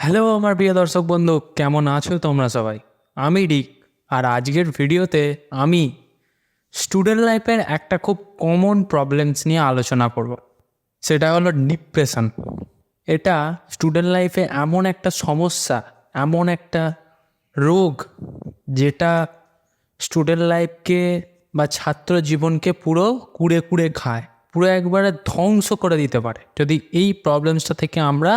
Hello আমার প্রিয় দর্শক বন্ধু, কেমন আছো তোমরা সবাই? আমি রিক আর আজকের ভিডিওতে আমি স্টুডেন্ট লাইফের একটা খুব কমন প্রবলেমস নিয়ে আলোচনা করব। সেটা হলো ডিপ্রেশন এটা স্টুডেন্ট লাইফে এমন একটা সমস্যা, এমন একটা রোগ, যেটা স্টুডেন্ট লাইফকে বা ছাত্র জীবনকে পুরো কুড়ে কুড়ে খায়, পুরো একবারে ধ্বংস করে দিতে পারে। যদি এই প্রবলেমসটা থেকে আমরা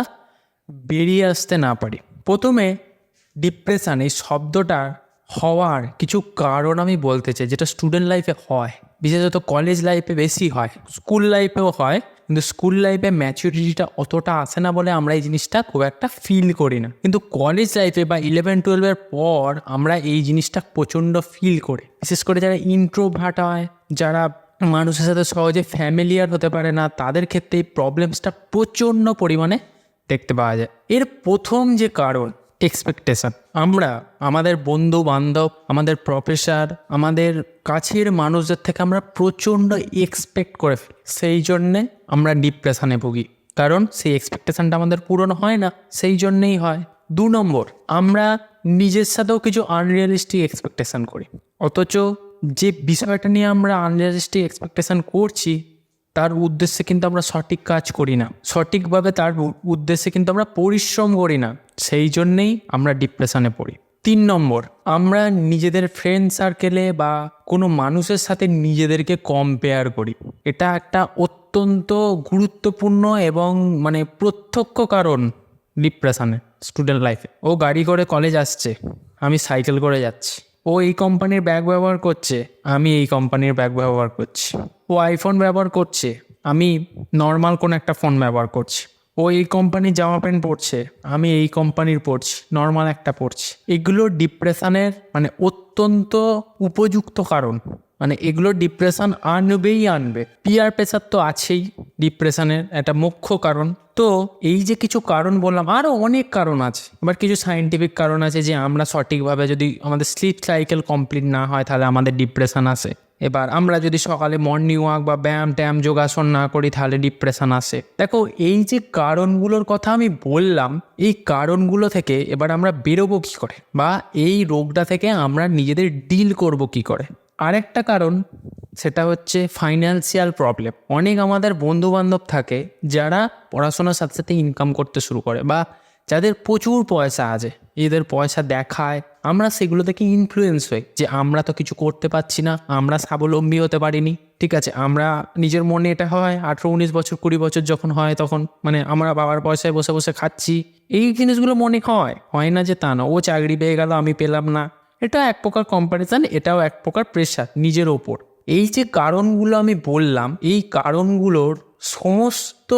বেরিয়ে আসতে না পারি। প্রথমে ডিপ্রেশান এই শব্দটা হওয়ার কিছু কারণ আমি বলতে চাই, যেটা স্টুডেন্ট লাইফে হয়। বিশেষত কলেজ লাইফে বেশি হয়। স্কুল লাইফেও হয়, কিন্তু স্কুল লাইফে ম্যাচুরিটিটা অতটা আসে না বলে আমরা এই জিনিসটা খুব একটা ফিল করি না। কিন্তু কলেজ লাইফে বা ইলেভেন টুয়েলভের পর আমরা এই জিনিসটা প্রচণ্ড ফিল করি। বিশেষ করে যারা ইন্ট্রোভার্ট হয়, যারা মানুষের সাথে সহজে ফ্যামিলিয়ার হতে পারে না, তাদের ক্ষেত্রে এই প্রবলেমসটা প্রচণ্ড পরিমাণে দেখতে পাওয়া যায়। এর প্রথম যে কারণ এক্সপেকটেশন আমরা, আমাদের বন্ধু বান্ধব আমাদের প্রফেসর আমাদের কাছের মানুষদের থেকে আমরা প্রচণ্ড এক্সপেক্ট করে ফেলি। সেই জন্যে আমরা ডিপ্রেশনে ভুগি। কারণ সেই এক্সপেকটেশনটা আমাদের পূরণ হয় না, সেই জন্যেই হয়। দু নম্বর, আমরা নিজের সাথেও কিছু আনরিয়ালিস্টিক এক্সপেকটেশন করি। অথচ যে বিষয়টা নিয়ে আমরা আনরিয়ালিস্টিক এক্সপেকটেশন করছি তার উদ্দেশ্যে কিন্তু আমরা সঠিক কাজ করি না। সঠিকভাবে তার উদ্দেশ্যে কিন্তু আমরা পরিশ্রম করি না। সেই জন্যেই আমরা ডিপ্রেশনে পড়ি। তিন নম্বর, আমরা নিজেদের ফ্রেন্ড সার্কেলে বা কোনো মানুষের সাথে নিজেদেরকে কম্পেয়ার করি। এটা একটা অত্যন্ত গুরুত্বপূর্ণ এবং মানে প্রত্যক্ষ কারণ ডিপ্রেশনে স্টুডেন্ট লাইফে ও গাড়ি করে কলেজ আসছে, আমি সাইকেল করে যাচ্ছি। ও এই কোম্পানির ব্যাগ ব্যবহার করছে, আমি এই কোম্পানির ব্যাগ ব্যবহার করছি। ও আইফোন ব্যবহার করছে, আমি নর্মাল কোনো একটা ফোন ব্যবহার করছি। ও এই কোম্পানির জামা প্যান্ট পরছে, আমি এই কোম্পানির পরছি নর্মাল একটা পরছি। এগুলো ডিপ্রেশনের মানে অত্যন্ত উপযুক্ত কারণ। মানে এগুলো ডিপ্রেশন আনবেই আনবে। পিয়ার প্রেশার তো আছেই। ডিপ্রেশনের একটা মুখ্য কারণ। তো এই যে কিছু কারণ বললাম আরও অনেক কারণ আছে। এবার কিছু সাইন্টিফিক কারণ আছে যে আমরা সঠিকভাবে যদি আমাদের স্লিপ সাইকেল কমপ্লিট না হয়, তাহলে আমাদের ডিপ্রেশন আসে। এবার আমরা যদি সকালে মর্নিং ওয়াক বা ব্যায়াম ট্যায়াম যোগাসন না করি, তাহলে ডিপ্রেশন আসে। দেখো, এই যে কারণগুলোর কথা আমি বললাম, এই কারণগুলো থেকে এবার আমরা বেরোবো কী করে? বা এই রোগটা থেকে আমরা নিজেদের ডিল করব কি করে? আরেকটা কারণ, সেটা হচ্ছে ফাইন্যান্সিয়াল প্রবলেম অনেক আমাদের বন্ধু বান্ধব থাকে যারা পড়াশোনার সাথে সাথে ইনকাম করতে শুরু করে বা যাদের প্রচুর পয়সা আছে, এদের পয়সা দেখায়। আমরা সেগুলো থেকে ইনফ্লুয়েন্স হই যে আমরা তো কিছু করতে পারছি না, আমরা স্বাবলম্বী হতে পারিনি, ঠিক আছে? আমরা নিজের মনে এটা হয়, আঠেরো উনিশ বছর, কুড়ি বছর যখন হয় তখন মানে আমরা বাবার পয়সায় বসে বসে খাচ্ছি। এই জিনিসগুলো মনে হয় হয় না যে তা না, ও চাকরি পেয়ে গেল, আমি পেলাম না। এটা এক প্রকার কম্প্যারিজন এটাও এক প্রকার প্রেশার নিজের ওপর। এই যে কারণগুলো আমি বললাম, এই কারণগুলোর সমস্ত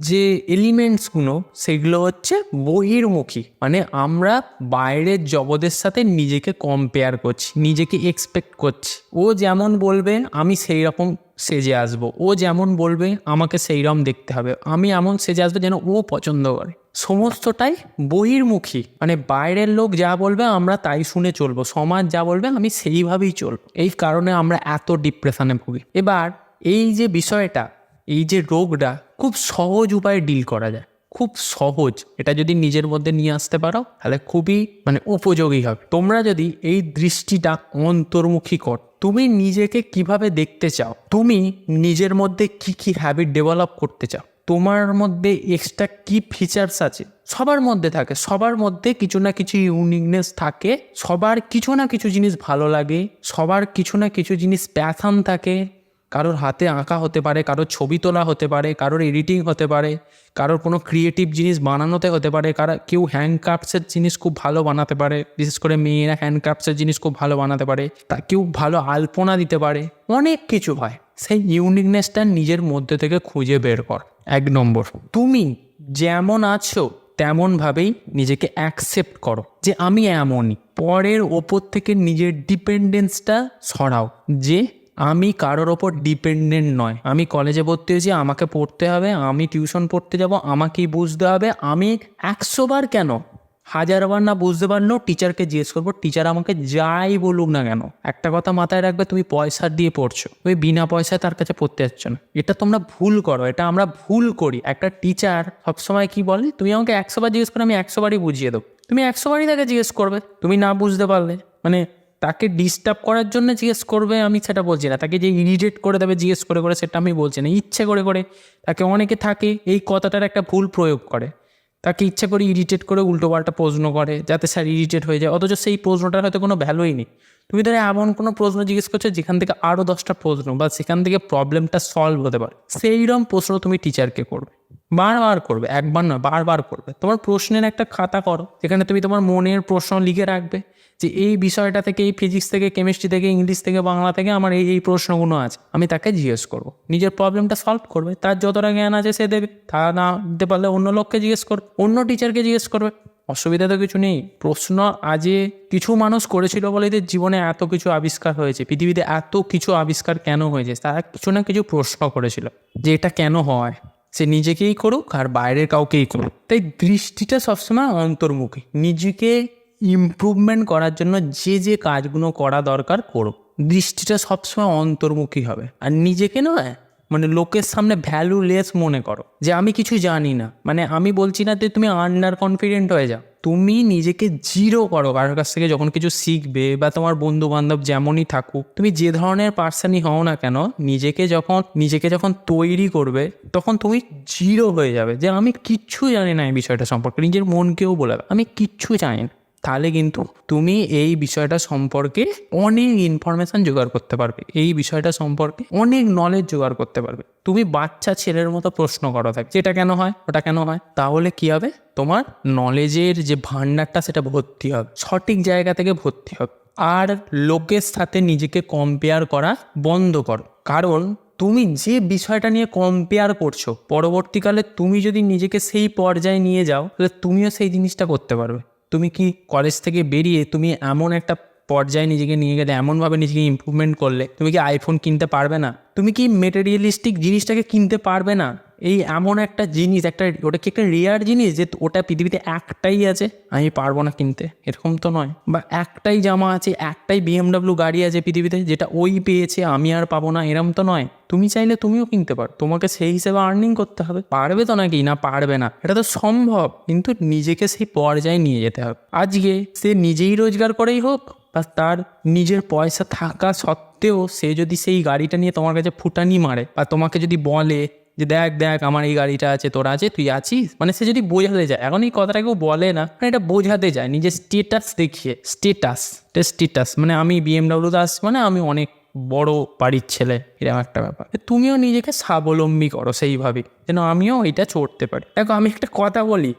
যে এলিমেন্টসগুলো সেগুলো হচ্ছে বহির্মুখী। মানে আমরা বাইরের জগতের সাথে নিজেকে কম্পেয়ার করছি, নিজেকে এক্সপেক্ট করছি। ও যেমন বলবে, আমি সেই রকম সেজে আসব। ও যেমন বলবে, আমাকে সেই রকম দেখতে হবে। আমি এমন সেজে আসব যেন ও পছন্দ করে। সমস্তটাই বহির্মুখী। মানে বাইরের লোক যা বলবে, আমরা তাই শুনে চলবো। সমাজ যা বলবে, আমি সেইভাবেই চলবো। এই কারণে আমরা এত ডিপ্রেশনে ভুগি। এবার, এই যে বিষয়টা এই যে রোগটা খুব সহজ উপায়ে ডিল করা যায়। খুব সহজ। এটা যদি নিজের মধ্যে নিয়ে আসতে পারো, তাহলে খুবই মানে উপযোগী হবে। তোমরা যদি এই দৃষ্টিটা অন্তর্মুখী কর, তুমি নিজেকে কীভাবে দেখতে চাও? তুমি নিজের মধ্যে কি কি হ্যাবিট ডেভেলপ করতে চাও? তোমার মধ্যে এক্সট্রা কি ফিচার্স আছে? সবার মধ্যে থাকে। সবার মধ্যে কিছু না কিছু ইউনিকনেস থাকে। সবার কিছু না কিছু জিনিস ভালো লাগে। সবার কিছু না কিছু জিনিস প্যাথান থাকে। কারোর হাতে আঁকা হতে পারে, কারোর ছবি তোলা হতে পারে, কারোর এডিটিং হতে পারে, কারোর কোনো ক্রিয়েটিভ জিনিস বানানোতে হতে পারে, কারা, কেউ হ্যান্ডক্রাফটসের জিনিস খুব ভালো বানাতে পারে, বিশেষ করে মেয়েরা হ্যান্ডক্রাফটসের জিনিস খুব ভালো বানাতে পারে, তা কেউ ভালো আলপনা দিতে পারে, অনেক কিছু হয়। সেই ইউনিকনেসটা নিজের মধ্যে থেকে খুঁজে বের কর। এক নম্বর, তুমি যেমন আছো তেমনভাবেই নিজেকে অ্যাকসেপ্ট করো যে আমি এমনই। পরের ওপর থেকে নিজের ডিপেন্ডেন্সটা সরাও যে আমি কারোর ওপর ডিপেন্ডেন্ট নয়। আমি কলেজে ভর্তি হয়েছি, আমাকে পড়তে হবে, আমি টিউশন পড়তে যাব, আমাকেই বুঝতে হবে। আমি একশো বার কেন? হাজারবার না বুঝতে পারলেও টিচারকে জিজ্ঞেস করব টিচার আমাকে যাই বলুক না কেন? একটা কথা মাথায় রাখবে, তুমি পয়সা দিয়ে পড়ছো। তুমি বিনা পয়সায় তার কাছে পড়তে যাচ্ছ না। এটা তোমরা ভুল করো, এটা আমরা ভুল করি। একটা টিচার সবসময় কি বলে? তুমি আমাকে একশো বার জিজ্ঞেস করে, আমি একশো বারই বুঝিয়ে দেবো। তুমি একশো বারই তাকে জিজ্ঞেস করবে, তুমি না বুঝতে পারলে। মানে তাকে ডিস্টার্ব করার জন্য জিজ্ঞেস করবে, আমি সেটা বলছি না। তাকে যে ইরিটেট করে দেবে, জিজ্ঞেস করে করে সেটা আমি বলছি না। ইচ্ছে করে করে তাকে অনেকে থাকে, এই কথাটার একটা ভুল প্রয়োগ করে। তাকে ইচ্ছে করে ইরিটেট করে উল্টোপাল্টা প্রশ্ন করে, যাতে স্যার ইরিটেট হয়ে যায়। অথচ সেই প্রশ্নটার হয়তো কোনো ভ্যালুই নেই। তুমি তাহলে এমন কোনো প্রশ্ন জিজ্ঞেস করছ, যেখান থেকে আরও দশটা প্রশ্ন বা সেখান থেকে প্রবলেমটা সলভ হতে পারে। সেইরকম প্রশ্ন তুমি টিচারকে করবে। বারবার করবে, একবার নয়, বারবার করবে। তোমার প্রশ্নের একটা খাতা করো, যেখানে তুমি তোমার মনের প্রশ্ন লিখে রাখবে। যে এই বিষয়টা থেকে, এই ফিজিক্স থেকে কেমিস্ট্রি থেকে ইংলিশ থেকে, বাংলা থেকে আমার এই এই প্রশ্নগুলো আছে। আমি তাকে জিজ্ঞেস করব। নিজের প্রবলেমটা সলভ করবে। তার যতটা জ্ঞান আছে সে দেবে। তা না দিতে পারলে অন্য লোককে জিজ্ঞেস করবে। অন্য টিচারকে জিজ্ঞেস করবে। অসুবিধা তো কিছু নেই। প্রশ্ন আজে কিছু মানুষ করেছিল বলে এদের জীবনে এত কিছু আবিষ্কার হয়েছে। পৃথিবীতে এত কিছু আবিষ্কার কেন হয়েছে? তারা কিছু না কিছু প্রশ্ন করেছিল। যে এটা কেন হয়? সে নিজেকেই করুক আর বাইরের কাউকেই করুক। তাই দৃষ্টিটা সবসময় অন্তর্মুখী। নিজেকে ইমপ্রুভমেন্ট করার জন্য যে যে কাজগুলো করা দরকার করো দৃষ্টিটা সবসময় অন্তর্মুখী হবে। আর নিজেকে নয় মানে লোকের সামনে ভ্যালুলেস মনে করো যে আমি কিছু জানি না। মানে আমি বলছি না যে তুমি আন্ডার কনফিডেন্ট হয়ে যাও। তুমি নিজেকে জিরো করো। কারোর কাছ থেকে যখন কিছু শিখবে বা তোমার বন্ধু বান্ধব যেমনই থাকুক, তুমি যে ধরনের পার্সনই হও না কেন, নিজেকে যখন নিজেকে যখন তৈরি করবে, তখন তুমি জিরো হয়ে যাবে যে আমি কিচ্ছু জানি না এই বিষয়টা সম্পর্কে। নিজের মনকেও বলে আমি কিচ্ছু জানি না। তাহলে কিন্তু তুমি এই বিষয়টা সম্পর্কে অনেক ইনফরমেশন জোগাড় করতে পারবে। এই বিষয়টা সম্পর্কে অনেক নলেজ জোগাড় করতে পারবে। তুমি বাচ্চা ছেলের মতো প্রশ্ন করো থাকে যেটা কেন হয়, ওটা কেন হয়? তাহলে কি হবে? তোমার নলেজের যে ভান্ডারটা সেটা ভর্তি হবে। সঠিক জায়গা থেকে ভর্তি হবে। আর লোকের সাথে নিজেকে কম্পেয়ার করা বন্ধ করো। কারণ তুমি যে বিষয়টা নিয়ে কম্পেয়ার করছ, পরবর্তীকালে তুমি যদি নিজেকে সেই পর্যায়ে নিয়ে যাও, তাহলে তুমিও সেই জিনিসটা করতে পারবে। তুমি কি কলেজ থেকে বেরিয়ে তুমি এমন একটা পর্যায়ে নিজেকে নিয়ে গেলে, এমনভাবে নিজেকে ইম্প্রুভমেন্ট করলে, তুমি কি আইফোন কিনতে পারবে না? তুমি কি মেটেরিয়ালিস্টিক জিনিসটাকে কিনতে পারবে না? এই এমন একটা জিনিস, একটা, ওটা কি একটা রেয়ার জিনিস যে ওটা পৃথিবীতে একটাই আছে? আমি পারব না কিনতে। এরকম তো নয়। বা একটাই জামা আছে, একটাই বিএমডাব্লিউ গাড়ি আছে পৃথিবীতে যেটা ওই পেয়েছে, আমি আর পাবো না, এরম তো নয়। তুমি চাইলে তুমিও কিনতে পারো। তোমাকে সেই হিসেবে আর্নিং করতে হবে। পারবে তো নাকি? না, পারবে না। এটা তো সম্ভব। কিন্তু নিজেকে সেই পর্যায়ে নিয়ে যেতে হবে। আজকে সে নিজেই রোজগার করেই হোক বা তার নিজের পয়সা থাকা সত্ত্বেও সে যদি সেই গাড়িটা নিয়ে তোমার কাছে ফুটানি মারে বা তোমাকে যদি বলে যে দেখ দেখ, আমার এই গাড়িটা আছে, তোর আছে, তুই আছিস? মানে সে যদি বোঝাতে যায়, এখন এই কথাটা কেউ বলে না মানে এটা বোঝাতে যায়, নিজের স্টেটাস দেখিয়ে স্টেটাস স্টেটাস মানে আমি বিএমডাব্লিউতে আসছি মানে আমি অনেক বড় বাড়ির ছেলে, এরকম একটা ব্যাপার। তুমিও নিজেকে স্বাবলম্বী করো সেইভাবে, যেন আমিও এটা চড়তে পারি। দেখো, আমি একটা কথা বলি,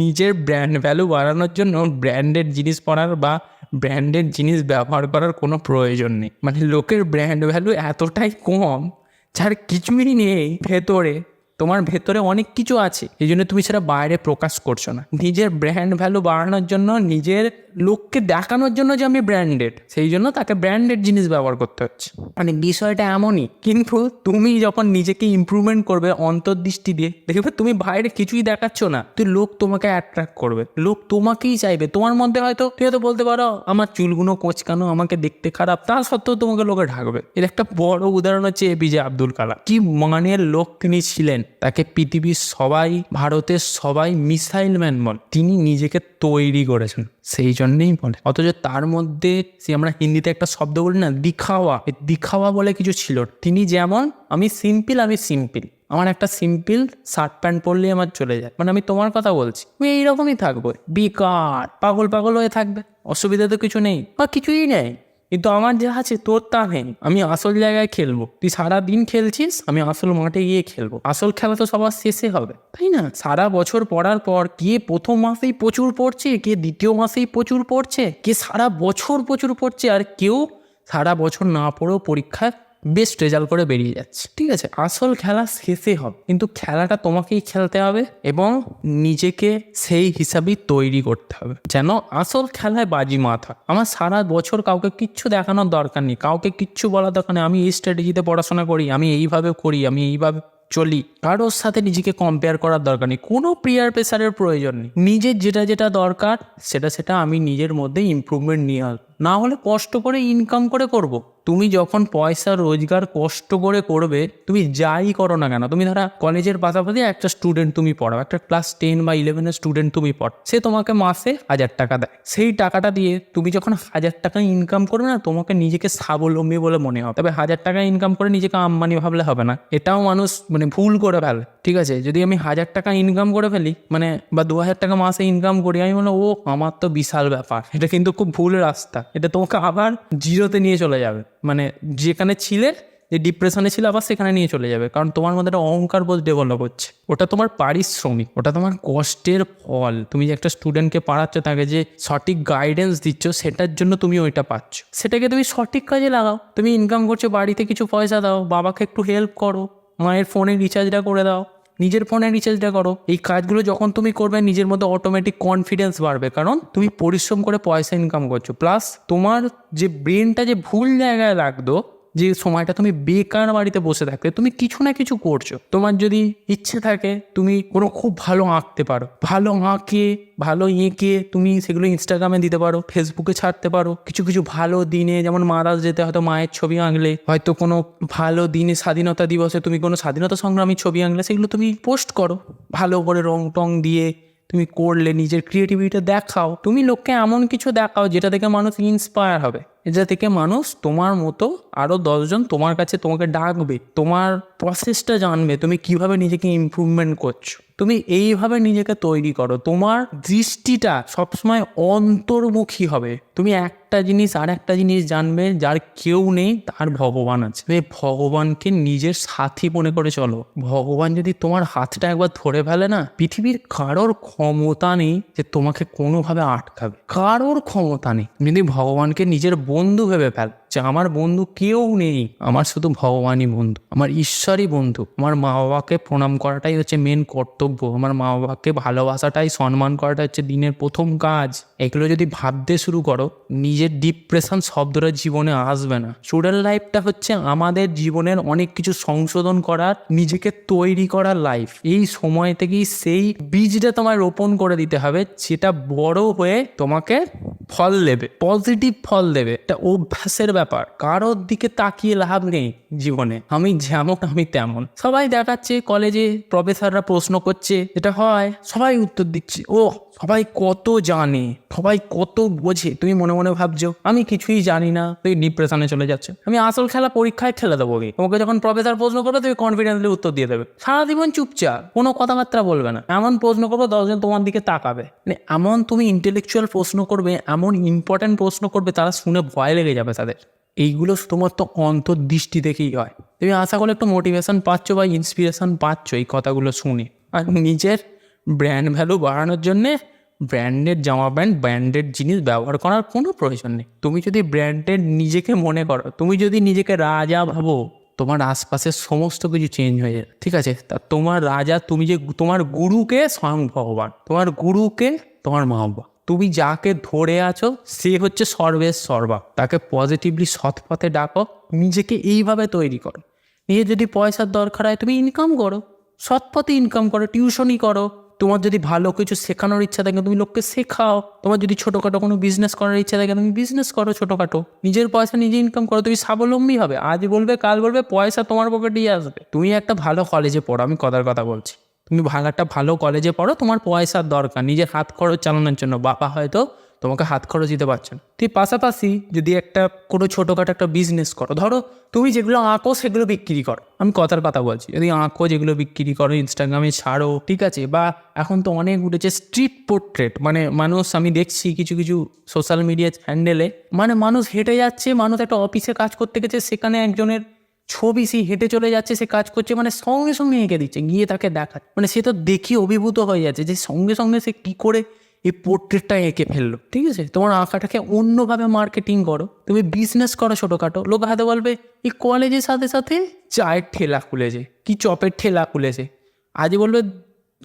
নিজের ব্র্যান্ড ভ্যালু বাড়ানোর জন্য ব্র্যান্ডেড জিনিস পরার বা ব্র্যান্ডেড জিনিস ব্যবহার করার কোনো প্রয়োজন নেই। মানে লোকের ব্র্যান্ড ভ্যালু এতটাই কম, যার কিছুই নেই ভেতরে। তোমার ভেতরে অনেক কিছু আছে, এই জন্য তুমি সেটা বাইরে প্রকাশ করছ না। নিজের ব্র্যান্ড ভ্যালু বাড়ানোর জন্য, নিজের লোককে দেখানোর জন্য যে আমি ব্র্যান্ডেড সেই জন্য তাকে ব্র্যান্ডেড জিনিস ব্যবহার করতে হচ্ছে। মানে বিষয়টা এমনই, কিন্তু তুমি যখন নিজেকে ইমপ্রুভমেন্ট করবে অন্তর্দৃষ্টি দিয়ে, দেখবে তুমি বাইরে কিছুই দেখাচ্ছ না, তুই লোক তোমাকে অ্যাট্রাক্ট করবে। লোক তোমাকেই চাইবে। তোমার মধ্যে হয়তো তুই হয়তো বলতে পারো, আমার চুলগুলো কোচকানো, আমাকে দেখতে খারাপ। তা সত্ত্বেও তোমাকে লোকে ঢাকবে। এর একটা বড় উদাহরণ হচ্ছে এপিজে আব্দুল কালাম কি মানের লোক তিনি ছিলেন? তাকে পৃথিবীর সবাই, ভারতের সবাই মিসাইল ম্যান বল। তিনি নিজেকে তৈরি করেছেন, সেই জন্যেই বলে। অথচ তার মধ্যে সে আমরা হিন্দিতে একটা শব্দ বলি না, দিখাওয়া। দিখাওয়া বলে কিছু ছিল। তিনি যেমন, আমি সিম্পল আমি সিম্পল। আমার একটা সিম্পল শার্ট প্যান্ট পরলেই আমার চলে যায়। মানে আমি তোমার কথা বলছি তুমি এইরকমই থাকব। বেকার, পাগল পাগল হয়ে থাকবে। অসুবিধা তো কিছু নেই। বা কিছুই নেই। কিন্তু আমার যা আছে তোর তা নেই। আমি আসল জায়গায় খেলব। তুই সারা দিন খেলছিস, আমি আসল মাঠে গিয়ে খেলব। আসল খেলা তো সবার শেষে হবে, তাই না? সারা বছর পড়ার পর কে প্রথম মাসেই প্রচুর পড়ছে, কে দ্বিতীয় মাসেই প্রচুর পড়ছে, কে সারা বছর প্রচুর পড়ছে, আর কেউ সারা বছর না পড়েও পরীক্ষায় বেস্ট রেজাল্ট করে বেরিয়ে যাচ্ছে। ঠিক আছে? আসল খেলা শেষে হবে। কিন্তু খেলাটা তোমাকেই খেলতে হবে এবং নিজেকে সেই হিসাবেই তৈরি করতে হবে। যেন আসল খেলায় বাজি মাথা আমার সারা বছর কাউকে কিচ্ছু দেখানোর দরকার নেই। কাউকে কিচ্ছু বলার দরকার নেই। আমি এই স্ট্র্যাটেজিতে পড়াশোনা করি, আমি এইভাবে করি, আমি এইভাবে চলি। কারোর সাথে নিজেকে কম্পেয়ার করার দরকার নেই। কোনো প্রিয়ার প্রেসারের প্রয়োজন নেই। নিজের যেটা যেটা দরকার, সেটা সেটা আমি নিজের মধ্যে ইমপ্রুভমেন্ট নিয়ে আসব না হলে কষ্ট করে ইনকাম করে করব। তুমি যখন পয়সা, রোজগার কষ্ট করে করবে, তুমি যাই করো না কেন, তুমি ধরা কলেজের পাশাপাশি একটা স্টুডেন্ট তুমি পড়াও, একটা ক্লাস টেন বা ইলেভেনের স্টুডেন্ট তুমি পড় সে তোমাকে মাসে হাজার টাকা দেয়। সেই টাকাটা দিয়ে তুমি যখন হাজার টাকা ইনকাম করবে না, তোমাকে নিজেকে স্বাবলম্বী বলে মনে হবে। তবে হাজার টাকা ইনকাম করে নিজেকে আম্বানি ভাবলে হবে না। এটাও মানুষ মানে ভুল করে ফেলে, ঠিক আছে? যদি আমি হাজার টাকা ইনকাম করে ফেলি মানে বা দু হাজার টাকা মাসে ইনকাম করি, আমি বলে ও আমার তো বিশাল ব্যাপার। এটা কিন্তু খুব ভুল রাস্তা। এটা তোমাকে আবার জিরোতে নিয়ে চলে যাবে। মানে যেখানে ছিলে, যে ডিপ্রেশনে ছিল, আবার সেখানে নিয়ে চলে যাবে। কারণ তোমার মধ্যে একটা অহংকার বোধ ডেভেলপ হচ্ছে। ওটা তোমার পারিশ্রমিক, ওটা তোমার কষ্টের ফল। তুমি যে একটা স্টুডেন্টকে পড়াচ্ছ, তাকে যে সঠিক গাইডেন্স দিচ্ছ, সেটার জন্য তুমি ওইটা পাচ্ছ। সেটাকে তুমি সঠিক কাজে লাগাও। তুমি ইনকাম করছ, বাড়িতে কিছু পয়সা দাও, বাবাকে একটু হেল্প করো। মায়ের ফোনে রিচার্জটা করে দাও। নিজের ফোনে রিচার্জটা করো। এই কাজগুলো যখন তুমি করবে, নিজের মধ্যে অটোমেটিক কনফিডেন্স বাড়বে। কারণ তুমি পরিশ্রম করে পয়সা ইনকাম করছ। প্লাস তোমার যে ব্রেনটা যে ভুল জায়গায় রাখতো যে সময়টা তুমি বেকার বাড়িতে বসে থাকতে তুমি কিছু না কিছু করছ। তোমার যদি ইচ্ছে থাকে, তুমি কোনো খুব ভালো আঁকতে পারো। ভালো আঁকে, ভালো এঁকে তুমি সেগুলো ইনস্টাগ্রামে দিতে পারো ফেসবুকে ছাড়তে পারো। কিছু কিছু ভালো দিনে, যেমন মারাজ যেতে হয়তো মায়ের ছবি আঁকলে, হয়তো কোনো ভালো দিনে স্বাধীনতা দিবসে তুমি কোনো স্বাধীনতা সংগ্রামী ছবি আঁকলে, সেগুলো তুমি পোস্ট করো। ভালো করে রং টং দিয়ে তুমি করলে, নিজের ক্রিয়েটিভিটিটা দেখাও। তুমি লোককে এমন কিছু দেখাও, যেটা থেকে মানুষ ইন্সপায়ার হবে। যেটা থেকে মানুষ তোমার মতো আরও দশজন তোমার কাছে তোমাকে ডাকবে, তোমার প্রসেসটা জানবে, তুমি কীভাবে নিজেকে ইমপ্রুভমেন্ট করছ। তুমি এইভাবে নিজেকে তৈরি করো, তোমার দৃষ্টিটা সবসময় অন্তর্মুখী হবে। তুমি একটা জিনিস আর একটা জিনিস জানবে যার কেউ নেই, তার ভগবান আছে। তুমি ভগবানকে নিজের সাথী মনে করে চলো। ভগবান যদি তোমার হাতটা একবার ধরে ফেলে না, পৃথিবীর কারোর ক্ষমতা নেই যে তোমাকে কোনোভাবে আটকাবে। কারোর ক্ষমতা নেই। যদি ভগবানকে নিজের বন্ধু ভেবে ফেল যে আমার বন্ধু কেউ নেই। আমার শুধু ভগবানই বন্ধু, আমার ঈশ্বরই বন্ধু। আমার মা বাবাকে প্রণাম করাটাই হচ্ছে মেন কর্তব্য। আমার মা বাবাকে ভালোবাসাটাই, সম্মান করাটা হচ্ছে দিনের প্রথম কাজ। এগুলো যদি ভাবতে শুরু করো, নিজের ডিপ্রেশন শব্দটা জীবনে আসবে না। স্টুডেন্ট লাইফটা হচ্ছে আমাদের জীবনের অনেক কিছু সংশোধন করার, নিজেকে তৈরি করার লাইফ এই সময় থেকেই সেই বীজটা তোমায় রোপণ করে দিতে হবে সেটা বড় হয়ে তোমাকে ফল দেবে পজিটিভ ফল দেবে, এটা অভ্যাসের ব্যাপার। কারোর দিকে তাকিয়ে লাভ নেই জীবনে। আমি যেমন, আমি তেমন। সবাই দেখাচ্ছে কলেজে প্রফেসররা প্রশ্ন করছে, যেটা হয়, সবাই উত্তর দিচ্ছে, ও, সবাই কত জানে, সবাই কত বোঝে, তুমি মনে মনে ভাবছ, আমি কিছুই জানি না তুই ডিপ্রেশনে চলে যাচ্ছে। আমি আসল খেলা পরীক্ষায় খেলে দেবো তোমাকে যখন প্রফেসর প্রশ্ন করবে, তুমি কনফিডেন্টলি উত্তর দিয়ে দেবে। সারা জীবন চুপচাপ, কোনো কথাবার্তা বলবে না। এমন প্রশ্ন করবে, দশজন তোমার দিকে তাকাবে। মানে এমন তুমি ইন্টেলেকচুয়াল প্রশ্ন করবে, এমন ইম্পর্ট্যান্ট প্রশ্ন করবে তারা শুনে ভয় লেগে যাবে তাদের। এইগুলো শুধুমাত্র অন্তর্দৃষ্টি দেখেই হয়। তুমি আশা করলে একটু মোটিভেশন পাচ্ছ বা ইন্সপিরেশন পাচ্ছ এই কথাগুলো শুনে। আর নিজের ব্র্যান্ড ভ্যালু বাড়ানোর জন্যে ব্র্যান্ডেড জামা প্যান্ট ব্র্যান্ডেড জিনিস ব্যবহার করার কোনো প্রয়োজন নেই। তুমি যদি ব্র্যান্ডেড নিজেকে মনে করো, তুমি যদি নিজেকে রাজা ভাবো, তোমার আশপাশের সমস্ত কিছু চেঞ্জ হয়ে যায় ঠিক আছে? তা তোমার রাজা, তুমি যে, তোমার গুরুকে স্বয়ং ভগবান, তোমার গুরুকে তোমার মা বাবা তুমি যাকে ধরে আছো, সে হচ্ছে সর্বের সর্বা। তাকে পজিটিভলি সৎ পথে ডাকো, নিজেকে এইভাবে তৈরি করো। নিজের যদি পয়সার দরকার হয়, তুমি ইনকাম করো। সৎ পথে ইনকাম করো টিউশনই করো। তোমার যদি ভালো কিছু শেখানোর ইচ্ছা থাকে, তুমি লোককে শেখাও। তোমার যদি ছোটোখাটো কোনো বিজনেস করার ইচ্ছা থাকে, তুমি বিজনেস করো ছোটোখাটো। নিজের পয়সা নিজে ইনকাম করো, তুমি স্বাবলম্বী হবে। আজ বলবে, কাল বলবে, পয়সা তোমার পকেটেই আসবে। তুমি একটা ভালো কলেজে পড়ো, আমি কথার কথা বলছি। তুমি ভালো, একটা ভালো কলেজে পড়ো, তোমার পয়সার দরকার। নিজের হাত খরচ চালানোর জন্য। বাবা হয়তো তোমাকে হাত খরচ দিতে পারছে না তুই পাশাপাশি যদি একটা, কোনো ছোটোখাটো একটা বিজনেস করো, ধরো তুমি যেগুলো আঁকো সেগুলো বিক্রি করো। আমি কথার কথা বলছি, যদি আঁকো যেগুলো বিক্রি করো ইনস্টাগ্রামে ছাড়ো, ঠিক আছে? বা এখন তো অনেক উঠেছে স্ট্রিট পোর্ট্রেট মানে মানুষ, আমি দেখছি কিছু কিছু সোশ্যাল মিডিয়া হ্যান্ডেলে মানে মানুষ হেঁটে যাচ্ছে, মানুষ একটা অফিসে কাজ করতে গেছে, সেখানে একজনের ছবি সে হেঁটে চলে যাচ্ছে, সে কাজ করছে মানে সঙ্গে সঙ্গে এঁকে দিচ্ছে, গিয়ে তাকে দেখা মানে সে তো দেখি অভিভূত হয়ে যাচ্ছে যে সঙ্গে সঙ্গে সে কী করে এই পোর্ট্রেটটা এঁকে ফেলল। ঠিক আছে? তোমার আঁকাটাকে অন্যভাবে মার্কেটিং করো। তুমি বিজনেস করো ছোটোখাটো। লোক হাতে বলবে, এই কলেজের সাথে সাথে চায়ের ঠেলা খুলেছে। কি চপের ঠেলা খুলেছে? আজ বলবে,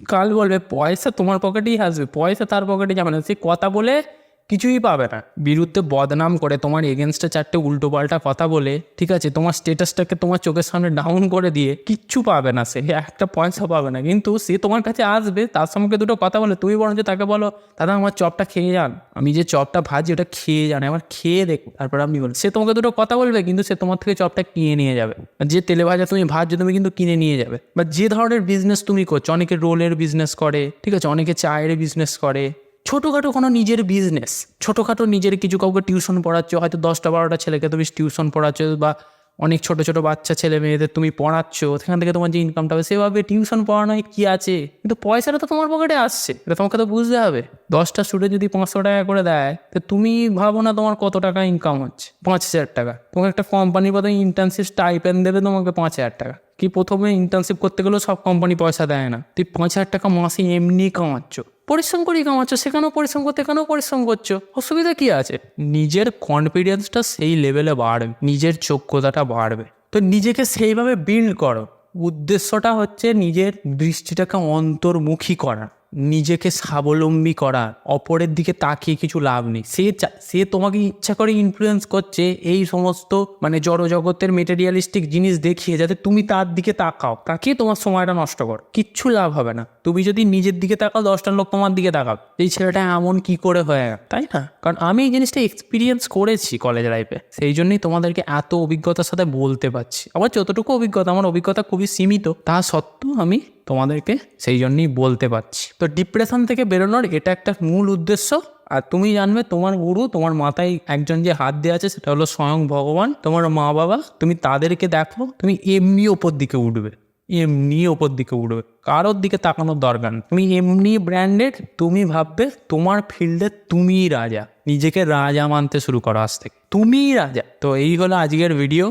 কাল বলবে, পয়সা তোমার পকেটেই আসবে, পয়সা তার পকেটে যাবে না। সে কথা বলে কিছুই পাবে না। বিরুদ্ধে বদনাম করে তোমার এগেনস্টে চারটে উল্টো পাল্টা কথা বলে, ঠিক আছে, তোমার স্টেটাসটাকে তোমার চোখের সামনে ডাউন করে দিয়ে কিচ্ছু পাবে না সে, একটা পয়সা পাবে না। কিন্তু সে তোমার কাছে আসবে, তার সঙ্গে দুটো কথা বলে, তুমি বরঞ্চ তাকে বলো, দাদা, আমার চপটা খেয়ে যান। আমি যে চপটা ভাজি, ওটা খেয়ে যান আমার খেয়ে দেখো তারপর আপনি বল, সে তোমাকে দুটো কথা বলবে, কিন্তু সে তোমার থেকে চপটা কিনে নিয়ে যাবে। যে তেলে ভাজা তুমি ভাজছো, তুমি কিন্তু কিনে নিয়ে যাবে। বা যে ধরনের বিজনেস তুমি করছ, অনেকে রোলের বিজনেস করে, ঠিক আছে, অনেকে চায়ের বিজনেস করে ছোটোখাটো কোনো নিজের বিজনেস ছোটোখাটো নিজের কিছু কাউকে টিউশন পড়াচ্ছ, হয়তো দশটা বারোটা ছেলেকে তুমি টিউশন পড়াচ্ছ বা অনেক ছোট ছোট বাচ্চা ছেলে মেয়েদের তুমি পড়াচ্ছ সেখান থেকে তোমার যে ইনকামটা হবে, সেভাবে টিউশন পড়ানোয় কি আছে? কিন্তু পয়সাটা তো তোমার পকেটে আসছে, এটা তোমাকে তো বুঝতে হবে। দশটা স্টুডেন্ট যদি পাঁচশো টাকা করে দেয়, তো তুমি ভাবো না তোমার কত টাকা ইনকাম হচ্ছে? পাঁচ হাজার টাকা। তোমাকে একটা কোম্পানির প্রথমে ইন্টার্নশিপ স্টাইপেন দেবে তোমাকে পাঁচ হাজার টাকা। কি প্রথমে ইন্টার্নশিপ করতে গেলেও সব কোম্পানি পয়সা দেয় না। তুই পাঁচ হাজার টাকা মাসে এমনি কামাচ্ছ। পরিশ্রম করেই কামাচ্ছ, সেখানেও পরিশ্রম করতে, এখানেও পরিশ্রম করছ। অসুবিধা কি আছে? নিজের কনফিডেন্সটা সেই লেভেলে বাড়বে, নিজের যোগ্যতাটা বাড়বে। তো নিজেকে সেইভাবে বিল্ড করো। উদ্দেশ্যটা হচ্ছে নিজের দৃষ্টিটাকে অন্তর্মুখী করা। নিজেকে স্বাবলম্বী করা, অপরের দিকে তাকিয়ে কিছু লাভ নেই। সে সে তোমাকে ইচ্ছা করে ইনফ্লুয়েন্স করছে এই সমস্ত মানে জড় জগতের মেটেরিয়ালিস্টিক জিনিস দেখিয়ে যাতে তুমি তার দিকে তাকাও। তাকিয়ে তোমার সময়টা নষ্ট কর। কিচ্ছু লাভ হবে না। তুমি যদি নিজের দিকে তাকাও, দশটা লোক তোমার দিকে তাকাও। এই ছেলেটা এমন কি করে হয়ে তাই না? কারণ আমি এই জিনিসটা এক্সপিরিয়েন্স করেছি কলেজ লাইফে সেই জন্যই তোমাদেরকে এত অভিজ্ঞতার সাথে বলতে পারছি। আমার যতটুকু অভিজ্ঞতা, আমার অভিজ্ঞতা খুবই সীমিত, তা সত্ত্বেও আমি তোমাদেরকে সেই জন্যই বলতে পারছি। তো ডিপ্রেশন থেকে বেরোনোর এটা একটা মূল উদ্দেশ্য। আর তুমি জানবে তোমার গুরু, তোমার মাথায় একজন যে হাত দিয়ে আছে সেটা হলো স্বয়ং ভগবান, তোমার মা বাবা। তুমি তাদেরকে দেখো, তুমি এমনি ওপর দিকে উঠবে, এমনি ওপর দিকে উঠবে। কারোর দিকে তাকানোর দরকার নেই। তুমি এমনি ব্র্যান্ডেড তুমি ভাববে তোমার ফিল্ডে তুমিই রাজা। নিজেকে রাজা মানতে শুরু করো আজ থেকে। তুমিই রাজা। তো এই হলো আজকের ভিডিও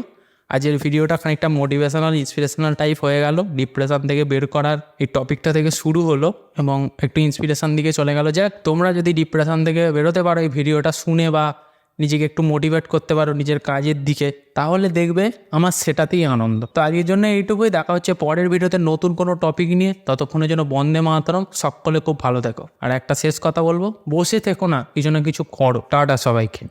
আজকের ভিডিওটা খানিকটা মোটিভেশনাল ইন্সপিরেশনাল টাইপ হয়ে গেল। ডিপ্রেশন থেকে বের করার এই টপিকটা থেকে শুরু হলো এবং একটু ইন্সপিরেশন দিকে চলে গেল। যাক, তোমরা যদি ডিপ্রেশন থেকে বেরোতে পারো এই ভিডিওটা শুনে বা নিজেকে একটু মোটিভেট করতে পারো নিজের কাজের দিকে, তাহলে দেখবে আমার সেটাতেই আনন্দ। তো আজকের জন্য এইটুকুই, দেখা হচ্ছে পরের ভিডিওতে নতুন কোনো টপিক নিয়ে। ততক্ষণের জন্য বন্দে মাতরম, সকলে খুব ভালো থেকো। আর একটা শেষ কথা বলব, বসে থেকো না, কিছু না কিছু করো। টাটা সবাইকে।